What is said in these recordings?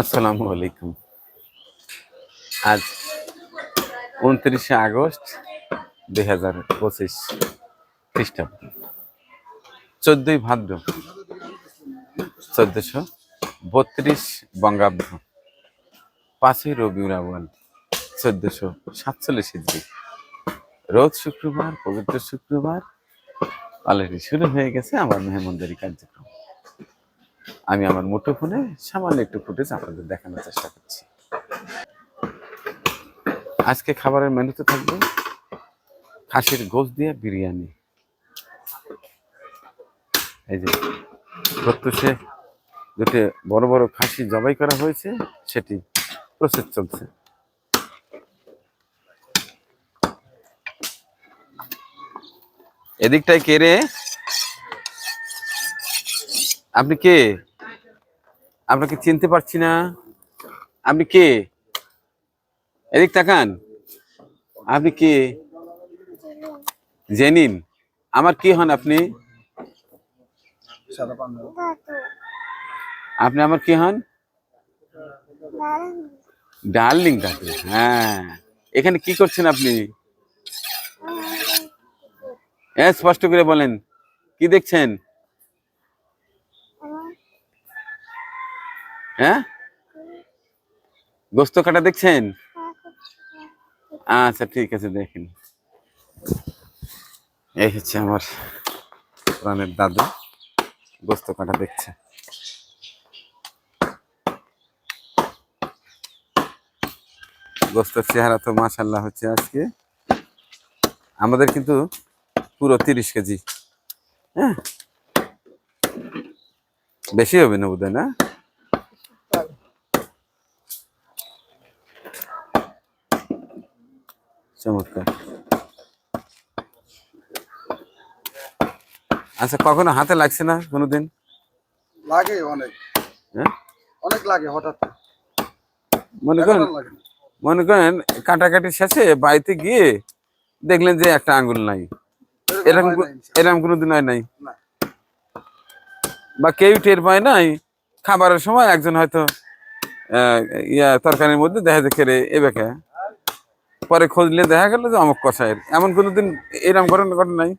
আসসালামু আলাইকুম। আজ উনত্রিশে আগস্ট দুই হাজার পঁচিশ খ্রিস্টাব্দ। চোদ্দই ভাদ্র, চোদ্দশো বত্রিশ বঙ্গাব্দ। পাঁচই রবিউল আউয়াল, চোদ্দশো সাতচল্লিশ হিজড়ি। রোজ শুক্রবার, পবিত্র শুক্রবার, অলরেডি শুরু হয়ে গেছে আমার মেহমানদারি কার্যক্রম। আমি আমার মুঠোফোনে সামান্য একটু ফুটেজ আপনাদের দেখানোর চেষ্টা করছি। আজকে খাবারের মেনুতে থাকবে খাসির গোস দিয়ে বিরিয়ানি। এই যে, প্রত্যুষে দুটি বড় বড় খাসি জবাই করা হয়েছে, সেটি প্রসেস চলছে। এদিকটায় কে রে? আপনি কে? আপনাকে চিনতে পারছি না। আপনি কে? এদিক তাকান। আপনি কে? জেনিন। আমার কি হন আপনি? আপনি আমার কি হন? ডার্লিং দাদু হ্যাঁ। এখানে কি করছেন আপনি? হ্যাঁ স্পষ্ট করে বলেন। কি দেখছেন? হ্যাঁ? গোস্ত কাটা দেখছেন? আচ্ছা ঠিক আছে, দেখেন। এই হচ্ছে আমার প্রাণের দাদু, গোস্ত কাটা দেখছে। গোস্তের চেহারা তো মাশাল্লাহ হচ্ছে আজকে। আমাদের কিন্তু পুরো তিরিশ কেজি হ্যাঁ? বেশি হবে না বোধহয়, না? চমৎকার। আচ্ছা কখনো হাতে লাগছে না কোনোদিন? লাগে অনেক। হ্যাঁ? অনেক লাগে হঠাৎ। মনে করেন। মনে করেন কাটাকাটি শেষে বাড়িতে গিয়ে দেখলেন যে একটা আঙ্গুল নাই। এরকম। এরকম কোনোদিন হয় নাই? বা কেউ টের পায় নাই? খাবারের সময় একজন হয়তো ইয়া তরকারির মধ্যে দেখা যায় কেড়ে এবেকে পরে খুঁজলে দেখা গেল যে অমুক কষায়ের এমন কোনোদিন এরকম ঘটনা ঘটনা নাই?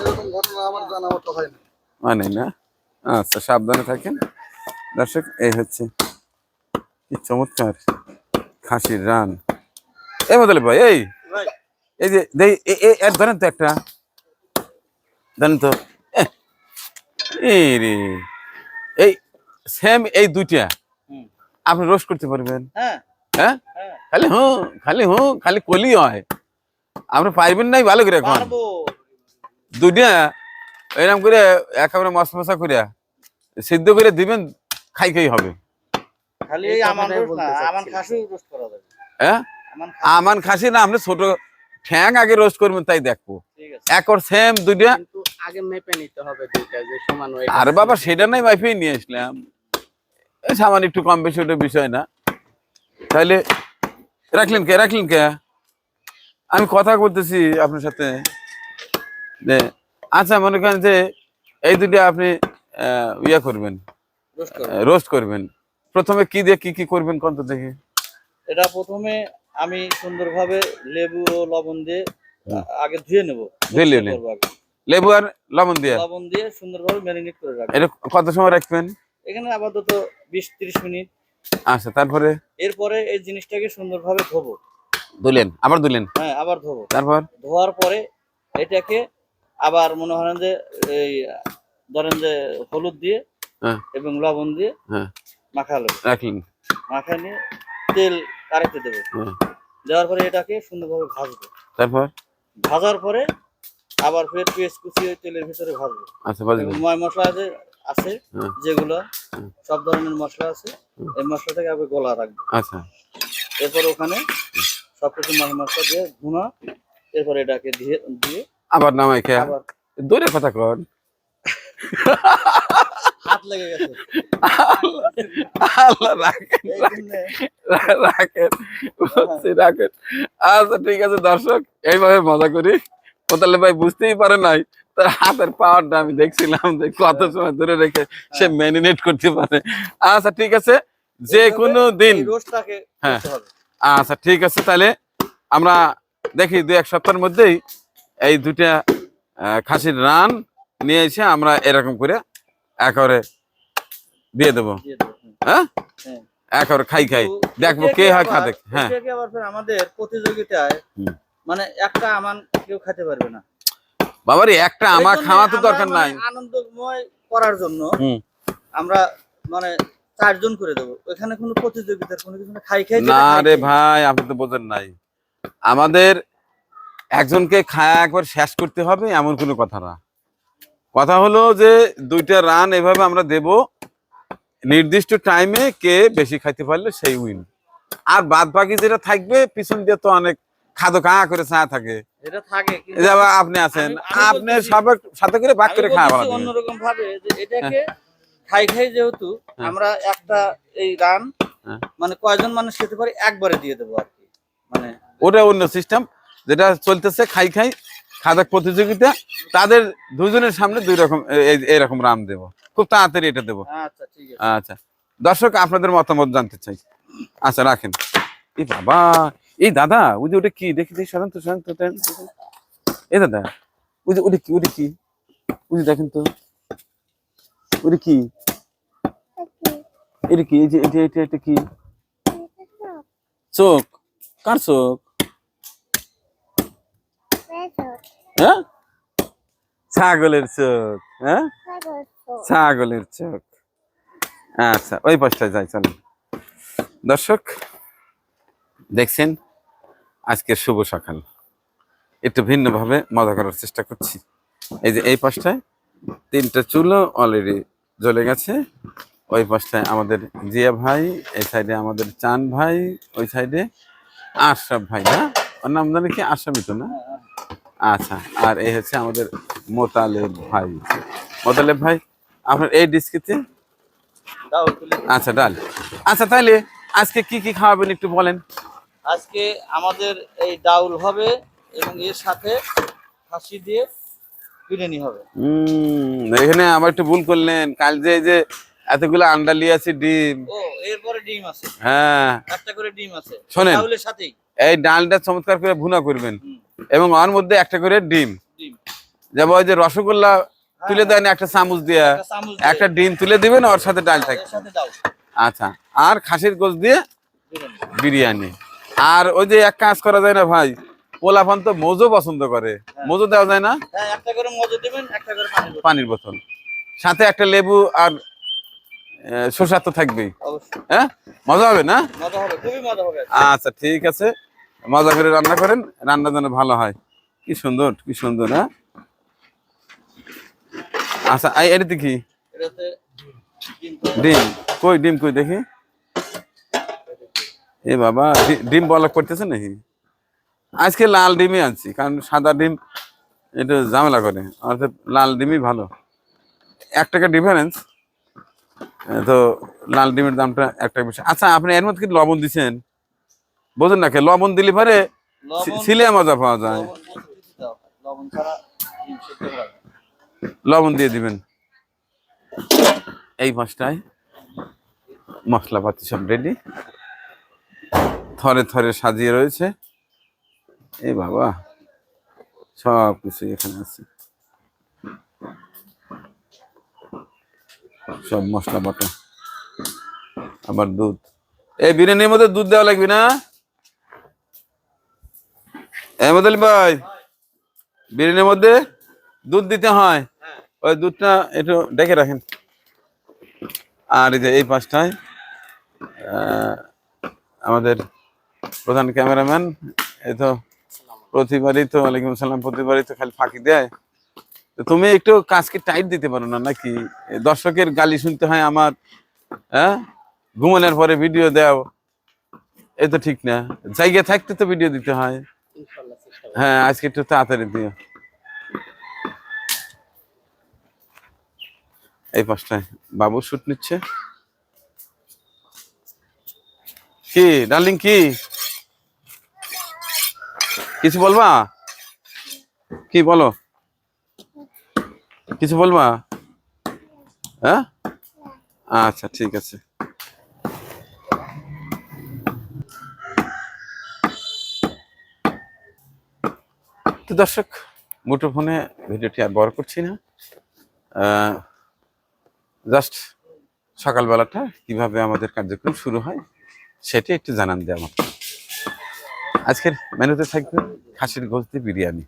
এরকম ঘটনা আমার জানা না। আচ্ছা সাবধানে থাকেন। দর্শক এই হচ্ছে কি চমৎকার খাসির রান। এই বদলে ভাই এই! এই যে ধরেন তো একটা। ধরেন তো এই রে। এই সেম এই দুইটা। আপনি রোস্ট করতে পারবেন। হ্যাঁ। হ্যাঁ? খালি হুঁ খালি হুঁ খালি কলি হয়। আপনি পাইবেন নাই ভালো করে এখন। এরকম করে একেবারে মশ মশা করে সিদ্ধ করে দিবেন খাই খাই হবে। খালি এই এই আমান কথাটাই রোস্ট না বলতে আমান চাচ্ছিলাম। খাসু রোস্ট করা যাবে হ্যাঁ? আমান খাসি। না আপনি ছোট ঠ্যাং আগে রোস্ট করবেন তাই দেখব। একর সেম দুইটা আগে মেপে নিতে হবে দুইটা যে সমান ওই আর বাবা সেটা নাই মাইফিয়ে নিয়ে আসলাম। এই সামান্য একটু কম বেশি ওটা বিষয় না। তাহলে রাখলেন কে? রাখলেন কে? আমি কথা বলতেছি আপনার সাথে। যে আচ্ছা মনে করেন যে এই দুটো আপনি ইয়া করবেন রোস্ট করবেন। প্রথমে কি দিয়ে কি কি করবেন কত দেখি। এটা প্রথমে আমি সুন্দরভাবে লেবু ও লবণ দিয়ে আগে ধুয়ে নেব। ধুয়ে আগে। লেবু আর লবণ দিয়ে? লবণ দিয়ে সুন্দরভাবে ম্যারিনেট করে রাখব এটা কত সময় রাখবেন? এখানে আপাতত বিশ ত্রিশ মিনিট। আচ্ছা তারপরে? এরপরে এই জিনিসটাকে সুন্দরভাবে ধোবো। ধুলেন আবার ধুলেন? হ্যাঁ আবার ধোবো। তারপর? ধোয়ার পরে এটাকে আবার মনে করেন যে এই ধরেন যে হলুদ দিয়ে হ্যাঁ। এবং লবণ দিয়ে হ্যাঁ। মাখালো। রাখলেন? মাখা নিয়ে তেল কারেতে দেবো। হ্যাঁ। দেওয়ার পরে এটাকে সুন্দরভাবে ভাজবো। তারপর? ভাজার পরে আবার ফের পেঁয়াজ কুচিয়ে তেলের ভিতরে ভাজবো। আচ্ছা মশলা যে আছে হ্যাঁ। যেগুলো সব ধরনের মশলা আছে। এই মশলাটাকে আগে গলা রাখব। আচ্ছা। এরপর ওখানে সব কিছু মশলা মশলা দিয়ে ভুনা এরপর এটাকে দিয়ে দিয়ে আবার নামাই খেয়া। আবার। দূরে কথা কন। হাত লেগে গেছে। আল্লাহ রাখেন রা- রাখেন। রাখেন। আচ্ছা ঠিক আছে দর্শক এইভাবে মজা করি। কোথালে ভাই বুঝতেই পারে নাই। তার হাতের পাওয়ারটা আমি দেখছিলাম যে কত সময় ধরে রেখে সে ম্যারিনেট করতে পারে। আচ্ছা ঠিক আছে। যে কোনো দিন হ্যাঁ। আচ্ছা ঠিক আছে তাহলে আমরা দেখি দু এক সপ্তাহের মধ্যেই এই দুটা খাসির রান নিয়ে এসে আমরা এরকম করে একেবারে দিয়ে দেবো। হ্যাঁ? হ্যাঁ। একেবারে খাই খাই। দেখব কে হয় খাবে হ্যাঁ। আমাদের প্রতিযোগিতায় মানে একটা আমান কেউ খেতে পারবে না। বাবারে একটা জন্যে খাওয়া তো দরকার মানে নাই। আনন্দময় করার জন্য আমরা মানে চারজন করে দেবো। ওখানে কোনো প্রতিযোগিতার কোনো কিছু খাই খাই না রে ভাই আপনি তো বোঝেন নাই। আমাদের একজনকে খায়া একবার শেষ করতে হবে এমন কোনো কথা না। কথা হলো যে দুইটা রান এভাবে আমরা দেব। নির্দিষ্ট টাইমে কে বেশি খাইতে পারলে সেই উইন আর বাদ বাকি যেটা থাকবে পিছন দিয়ে তো অনেক খাদো কা করে চা থাকে। আপনি আছেন আমি- আমি আপনি বলতেছি- সবার সাথে করে ভাগ করে খাওয়া অন্যরকম ভাবে এটাকে খাই খাই যেহেতু হ্যাঁ। আমরা একটা এই রান হ্যাঁ। মানে কয়জন মানুষ খেতে পারি একবারে দিয়ে দেবো আর কি। মানে ওটা অন্য সিস্টেম যেটা চলতেছে খাই খাই খাদাক প্রতিযোগিতা তাদের দুজনের সামনে দুই রকম এ- এইরকম রান দেব। খুব তাড়াতাড়ি এটা দেবো। আচ্ছা আচ্ছা। দর্শক আপনাদের মতামত জানতে চাই। আচ্ছা রাখেন। এই বাবা এই দাদা, ওই যে ওটা কি? দেখি দেখি সরেন তো। এই দাদা, ওই যে, ওটা কি ওটা কি? ওই যে দেখেন তো। ওটা কি? এটা কি? এই যে এটা এটা এটা কি? চোখ। কার চোখ? হ্যাঁ? ছাগলের চোখ হ্যাঁ? ছাগলের চোখ। আচ্ছা ওই পাশটায় যাই, চলেন। দর্শক, দেখছেন? আজকের শুভ সকাল। একটু ভিন্নভাবে মজা করার চেষ্টা করছি। এই যে এই পাশটায় তিনটা চুলো অলরেডি জ্বলে গেছে। ওই পাশটায় আমাদের জিয়া ভাই এই সাইডে আমাদের চান ভাই ওই সাইডে আশরাফ ভাই না? ওর নাম জানি কি আশরাফই তো না? আচ্ছা আর এই হচ্ছে আমাদের মোতালেব ভাই। মোতালেব ভাই আপনার এই ডিস্কিতে। আচ্ছা ডাল। আচ্ছা তাহলে আজকে কি কি খাওয়াবেন একটু বলেন? আজকে আমাদের এই ডাউল হবে এবং এর সাথে খাসি দিয়ে বিরিয়ানি হবে। এখানে আমার একটু ভুল করলেন। কাল যে এই যে এতগুলো আন্ডা লিয়ে আছে ডিম। ও এরপরে ডিম আছে। হ্যাঁ। একটা করে ডিম আছে। শোনেন। ডাউলের সাথেই। এই ডালটা চমৎকার করে ভুনা করবেন। এবং ওর মধ্যে একটা করে ডিম। যেমন ওই যে রসগোল্লা তুলে দেন একটা চামচ দিয়ে। একটা চামচ দিয়ে। একটা ডিম তুলে দিবেন ওর সাথে ডাল থাকে সাথে দাও আচ্ছা আর খাসির গোস দিয়ে বিরিয়ানি। আর ওই যে এক কাজ করা যায় না ভাই পোলাপান তো মোজো পছন্দ করে। মোজো দেওয়া যায় না? হ্যাঁ একটা করে মজা দিবেন একটা করে পানির বোতল। সাথে একটা লেবু আর শসা তো থাকবেই। হ্যাঁ? মজা হবে না? আচ্ছা ঠিক আছে। মজা করে রান্না করেন রান্না যেন ভালো হয়। কি সুন্দর কি সুন্দর হ্যাঁ? আচ্ছা এটাতে কি? ডিম। কই ডিম কই দেখি? এ বাবা ডিম বলক করতেছে নাকি? আজকে লাল ডিমই আনছি কারণ সাদা ডিম একটু ঝামেলা করে। অর্থাৎ লাল ডিমই ভালো। এক টাকা ডিফারেন্স তো লাল ডিমের দামটা এক টাকা বেশি। আচ্ছা আপনি এর মধ্যে কি লবণ দিছেন? বোঝেন না কে লবণ দিলে পরে সিলে মজা পাওয়া যায়। লবণ দিয়ে দিবেন। এই পাঁচটায় মশলাপাতি সব রেডি থরে থরে সাজিয়ে রয়েছে। এ বাবা সব কিছু এখানে আছে। সব মশলা বাটা আবার দুধ। এই বিরিয়ানির মধ্যে দুধ দেওয়া লাগবে না? এই মদল ভাই বিরিয়ানির মধ্যে দুধ দিতে হয়। হ্যাঁ। ওই দুধটা একটু ডেকে রাখেন। আর এই যে এই পাশটায় আমাদের প্রধান ক্যামেরাম্যান এই তো প্রতিবারই তো ওয়ালাইকুম আসসালাম প্রতিবারই তো খালি ফাঁকি দেয়। তো তুমি একটু কাজকে টাইট দিতে পারো না নাকি? দর্শকের গালি শুনতে হয় আমার হ্যাঁ? ঘুমানোর পরে ভিডিও দাও। এ তো ঠিক না। জায়গা থাকতে তো ভিডিও দিতে হয়। হ্যাঁ আজকে একটু তাড়াতাড়ি দিও। এই পাশটায় বাবু শুট নিচ্ছে। কি ডার্লিং কি? কিছু বলবা? কি বলো? কিছু বলবা? হ্যাঁ? আচ্ছা ঠিক আছে। তো দর্শক, মুঠোফোনে ভিডিওটি আর বড় করছি না। জাস্ট সকালবেলাটা কীভাবে আমাদের কার্যক্রম শুরু হয়, সেটি একটু জানান দেওয়া আমাকে আজকের মেনুতে থাকবে খাসির গোস্ত দিয়ে বিরিয়ানি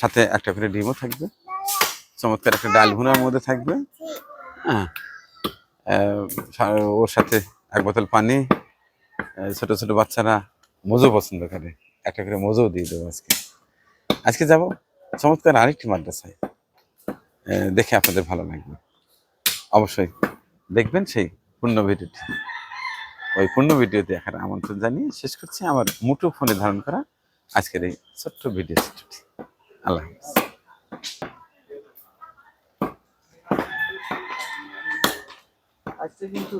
সাথে একটা করে ডিমও থাকবে। চমৎকার একটা ডাল ভুনার মধ্যে থাকবে। হ্যাঁ। ওর সাথে এক বোতল পানি ছোট ছোট বাচ্চারা মজু পছন্দ করে। একটা করে মজুও দিয়ে দেবো আজকে। আজকে যাব চমৎকার আরেকটি মাদ্রাসায়। দেখে আপনাদের ভালো লাগবে। অবশ্যই দেখবেন সেই পূর্ণ ভিডিওটি। ওই পূর্ণ ভিডিও দেখার আমন্ত্রণ জানিয়ে শেষ করছি। আমার মুঠো ফোনে ধারণ করা আজকের এই ছোট্ট ভিডিও আল্লাহ আজকে কিন্তু